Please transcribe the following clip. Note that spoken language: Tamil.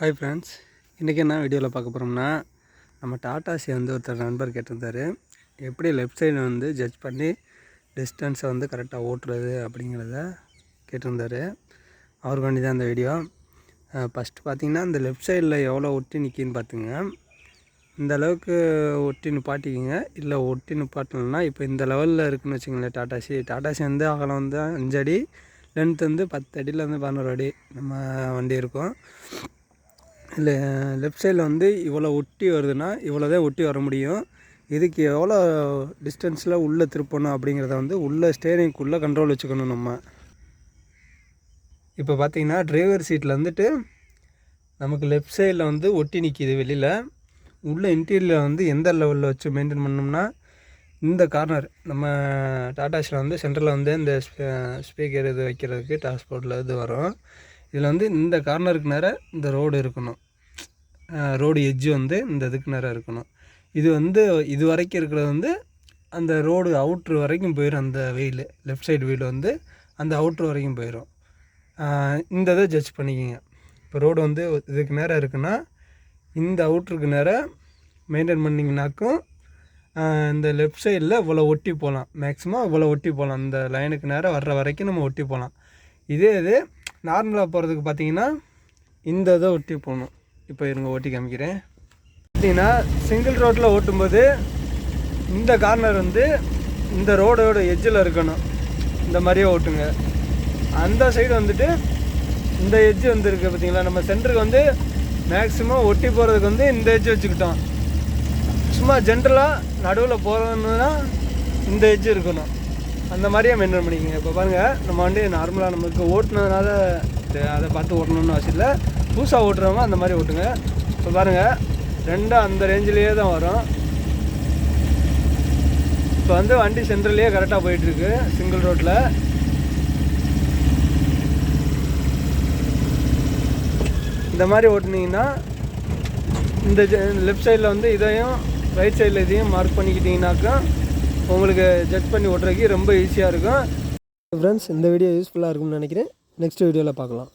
ஹாய் ஃப்ரெண்ட்ஸ் இன்றைக்கி என்ன வீடியோவில் பார்க்க போகிறோம்னா நம்ம டாட்டாசி வந்து ஒருத்தர் நண்பர் கேட்டிருந்தாரு. எப்படி லெஃப்ட் சைடு வந்து ஜட்ஜ் பண்ணி டிஸ்டன்ஸை வந்து கரெக்டாக ஓட்டுறது அப்படிங்கிறத கேட்டிருந்தாரு. அவருக்கு வேண்டி தான் இந்த வீடியோ. ஃபஸ்ட்டு பார்த்தீங்கன்னா இந்த லெஃப்ட் சைடில் எவ்வளோ ஒட்டி நிற்கின்னு பார்த்துங்க இந்த அளவுக்கு ஒட்டி நிப்பாட்டிக்கிங்க. இல்லை ஒட்டி நிப்பாட்டணும்னா இப்போ இந்த லெவலில் இருக்குன்னு வச்சுங்களேன் டாட்டாசி டாட்டாசி வந்து அகலம் வந்து அஞ்சடி லென்த் வந்து பத்து அடியில் வந்து பதினோரு அடி நம்ம வண்டி இருக்கும். இல்லை லெஃப்ட் சைடில் வந்து இவ்வளோ ஒட்டி வருதுன்னா இவ்வளோ தான் ஒட்டி வர முடியும். இதுக்கு எவ்வளோ டிஸ்டன்ஸில் உள்ளே திருப்பணும் அப்படிங்கிறத வந்து உள்ளே ஸ்டேரிங்குள்ளே கண்ட்ரோல் வச்சுக்கணும் நம்ம. இப்போ பார்த்தீங்கன்னா டிரைவர் சீட்டில் வந்துட்டு நமக்கு லெஃப்ட் சைடில் வந்து ஒட்டி நிற்கிது வெளியில். உள்ள இன்டீரியரில் வந்து எந்த லெவலில் வச்சு மெயின்டைன் பண்ணோம்னா இந்த கார்னர் நம்ம டாடாஸில் வந்து சென்டரில் வந்து இந்த ஸ்பீக்கர் இது வைக்கிறதுக்கு டாஸ்போர்ட்டில் இது வரும். இதில் வந்து இந்த கார்னருக்கு நேராக இந்த ரோடு இருக்கணும். ரோடு எட்ஜு வந்து இந்த இதுக்கு நேராக இருக்கணும். இது வந்து இது வரைக்கும் இருக்கிறது வந்து அந்த ரோடு அவுட்ரு வரைக்கும் போயிடும் அந்த வெயில் லெஃப்ட் சைடு வீடு வந்து அந்த அவுட்ரு வரைக்கும் போயிடும் இந்த இதை ஜட்ஜ் பண்ணிக்கிங்க. இப்போ ரோடு வந்து இதுக்கு நேராக இருக்குன்னா இந்த அவுட்ருக்கு நேராக மெயின்டைன் பண்ணிங்கனாக்கும் இந்த லெஃப்ட் சைடில் இவ்வளோ ஒட்டி போகலாம் மேக்ஸிமம் இவ்வளோ ஒட்டி போகலாம் இந்த லைனுக்கு நேராக வர்ற வரைக்கும் நம்ம ஒட்டி போகலாம் இதே இது நார்மலாக போகிறதுக்கு பார்த்தீங்கன்னா இந்த இதை ஒட்டி போகணும் இப்போ இருங்க ஓட்டி காமிக்கிறேன். பார்த்தீங்கன்னா சிங்கிள் ரோட்டில் ஓட்டும்போது இந்த கார்னர் வந்து இந்த ரோடோட எஜ்ஜில் இருக்கணும். இந்த மாதிரியே ஓட்டுங்க. அந்த சைடு வந்துட்டு இந்த எஜ்ஜு வந்து இருக்குது பார்த்தீங்களா? நம்ம சென்டருக்கு வந்து மேக்ஸிமம் ஒட்டி போகிறதுக்கு வந்து இந்த எஜ்ஜு வச்சுக்கிட்டோம். சும்மா ஜென்ரலாக நடுவில் போகிறதுன்னா இந்த எஜ்ஜு இருக்கணும். அந்த மாதிரியே மெயின்டைன் பண்ணிக்கோங்க. இப்போ பாருங்கள் நம்ம வந்து நார்மலாக நமக்கு ஓட்டுனதுனால அதை பார்த்து ஓட்டணும்னு அவசியம் இல்லை. புதுசாக ஓட்டுறவங்க அந்த மாதிரி ஓட்டுங்க. இப்போ பாருங்கள் ரெண்டும் அந்த ரேஞ்சிலேயே தான் வரும். இப்போ வந்து வண்டி சென்ட்ரல்லையே கரெக்டாக போயிட்டுருக்கு சிங்கிள் ரோட்டில் இந்த மாதிரி ஓட்டுனீங்கன்னா இந்த லெஃப்ட் சைடில் வந்து இதையும் ரைட் சைடில் இதையும் மார்க் பண்ணிக்கிட்டிங்கனாக்கா உங்களுக்கு ஜட்ஜ் பண்ணி ஓட்டுறதுக்கு ரொம்ப ஈஸியாக இருக்கும். ஃப்ரெண்ட்ஸ் இந்த வீடியோ யூஸ்ஃபுல்லாக இருக்கும்னு நினைக்கிறேன். நெக்ஸ்ட் வீடியோவில் பார்க்கலாம்.